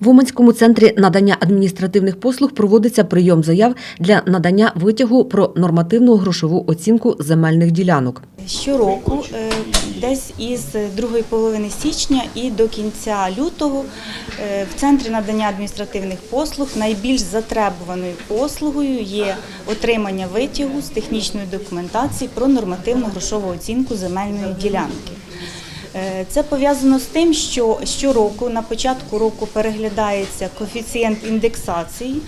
В Уманському центрі надання адміністративних послуг проводиться прийом заяв для надання витягу про нормативну грошову оцінку земельних ділянок. Щороку, е, десь із другої половини січня і до кінця лютого, е, в центрі надання адміністративних послуг найбільш затребуваною послугою є отримання витягу з технічної документації про нормативну грошову оцінку земельної ділянки. Е, Це пов'язано з тим, що щороку на початку року переглядається коефіцієнт індексації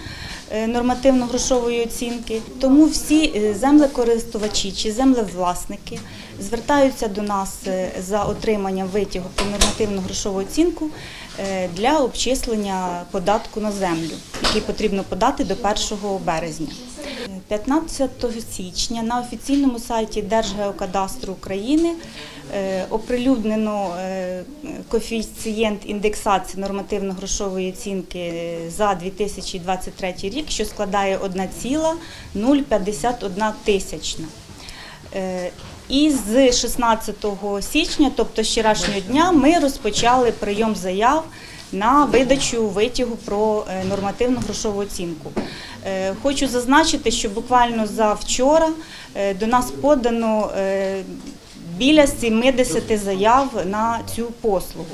е, нормативно-грошової оцінки. Тому всі е, землекористувачі чи землевласники звертаються до нас за отриманням витягу про нормативну-грошову оцінку для обчислення податку на землю, який потрібно подати до 1 березня. 15 січня на офіційному сайті Держгеокадастру України е, оприлюднено е, коефіцієнт індексації нормативно-грошової оцінки е, за 2023 рік, що складає 1,051 тисячна. І з 16 січня, тобто вчорашнього дня, ми розпочали прийом заяв на видачу витягу про е, нормативну грошову оцінку. Е, Хочу зазначити, що буквально за вчора е, до нас подано біля 70 заяв на цю послугу.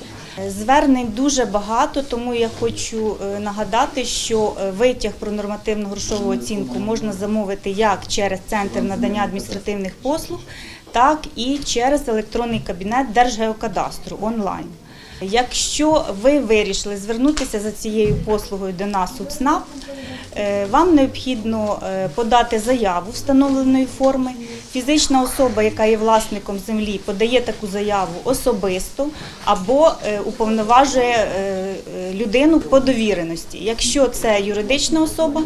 Звернень дуже багато, тому я хочу нагадати, що витяг про нормативну грошову оцінку можна замовити як через центр надання адміністративних послуг, так і через електронний кабінет Держгеокадастру онлайн. Якщо ви вирішили звернутися за цією послугою до нас у ЦНАП, е, вам необхідно е, подати заяву встановленої форми. Фізична особа, яка є власником землі, подає таку заяву особисто або е, уповноважує е, е, людину по довіреності. Якщо це юридична особа,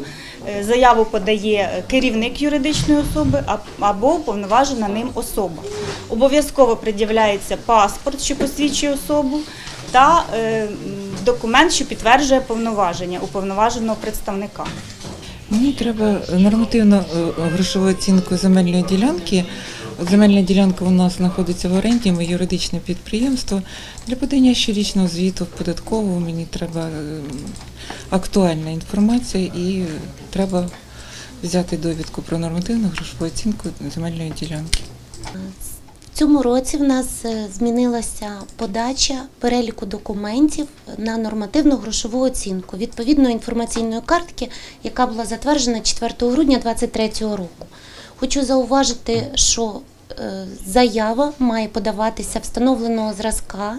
заяву подає керівник юридичної особи або уповноважена ним особа. Обов'язково пред'являється паспорт, що посвідчує особу, та документ, що підтверджує повноваження уповноваженого представника. Мені треба нормативну е, грошову оцінку земельної ділянки. Земельна ділянка у нас знаходиться в оренді, ми юридичне підприємство. Для подання щорічного звіту в податкову мені треба е, актуальна інформація і треба взяти довідку про нормативну грошову оцінку земельної ділянки. Цьому році в нас е, змінилася подача переліку документів на нормативну грошову оцінку відповідно інформаційної картки, яка була затверджена 4 грудня 2023 року. Хочу зауважити, що е, заява має подаватися встановленого зразка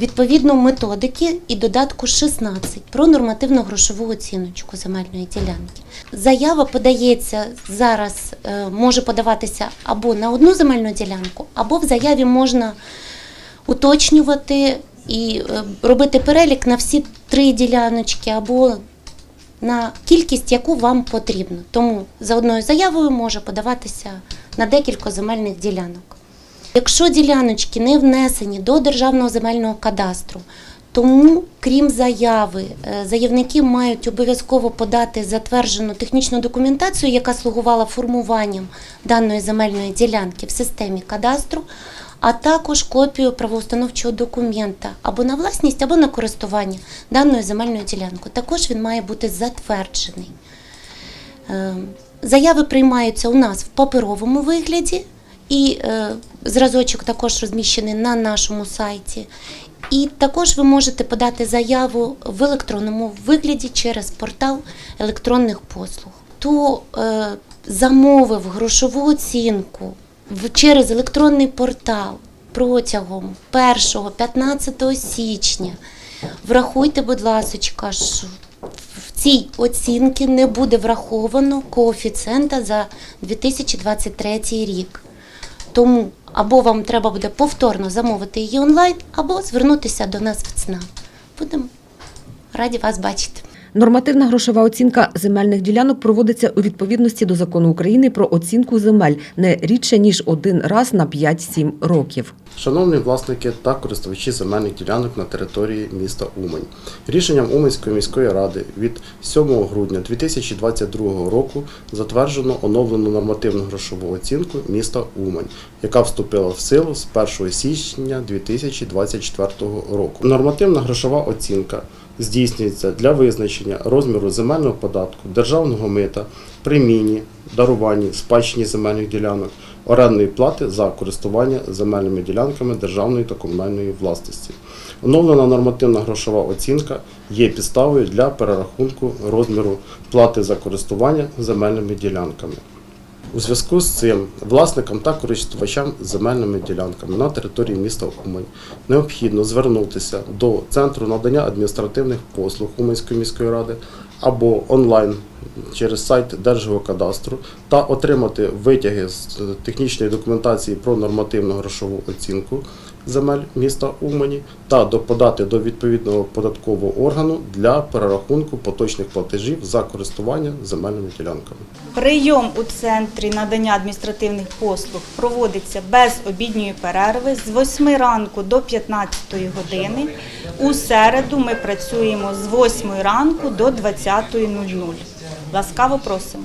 відповідно методики і додатку 16 про нормативну грошову оціночку земельної ділянки. Заява подається зараз, е, може подаватися або на одну земельну ділянку, або в заяві можна уточнювати і е, робити перелік на всі три діляночки або на кількість, яку вам потрібно. Тому за одною заявою може подаватися на декілька земельних ділянок. Якщо діляночки не внесені до державного земельного кадастру, тому, крім заяви, е, заявники мають обов'язково подати затверджену технічну документацію, яка слугувала формуванням даної земельної ділянки в системі кадастру, а також копію правоустановчого документа або на власність, або на користування даною земельною ділянкою. Також він має бути затверджений. Е, Заяви приймаються у нас в паперовому вигляді, і е, зразочок також розміщений на нашому сайті. І також ви можете подати заяву в електронному вигляді через портал електронних послуг. Хто е, замовив грошову оцінку через електронний портал протягом 1-15 січня, врахуйте, будь ласка, що в цій оцінці не буде враховано коефіцієнта за 2023 рік. Тому або вам треба буде повторно замовити її онлайн, або звернутися до нас в ЦНА. Будемо раді вас бачити. Нормативна грошова оцінка земельних ділянок проводиться у відповідності до закону України про оцінку земель не рідше ніж один раз на 5-7 років. Шановні власники та користувачі земельних ділянок на території міста Умань, рішенням Уманської міської ради від 7 грудня 2022 року затверджено оновлену нормативну грошову оцінку міста Умань, яка вступила в силу з 1 січня 2024 року. Нормативна грошова оцінка здійснюється для визначення розміру земельного податку, державного мита, приміні, даруванні, спадщині земельних ділянок, орендної плати за користування земельними ділянками державної та комунальної власності. Оновлена нормативна грошова оцінка є підставою для перерахунку розміру плати за користування земельними ділянками. У зв'язку з цим власникам та користувачам земельними ділянками на території міста Умань. Необхідно звернутися до Центру надання адміністративних послуг Уманської міської ради або онлайн через сайт Держгеокадастру та отримати витяги з технічної документації про нормативну грошову оцінку земель міста Умані та подати до відповідного податкового органу для перерахунку поточних платежів за користування земельними ділянками. Прийом у центрі надання адміністративних послуг проводиться без обідньої перерви з 8 ранку до 15 години. У середу ми працюємо з 8 ранку до 20.00. Ласкаво просимо.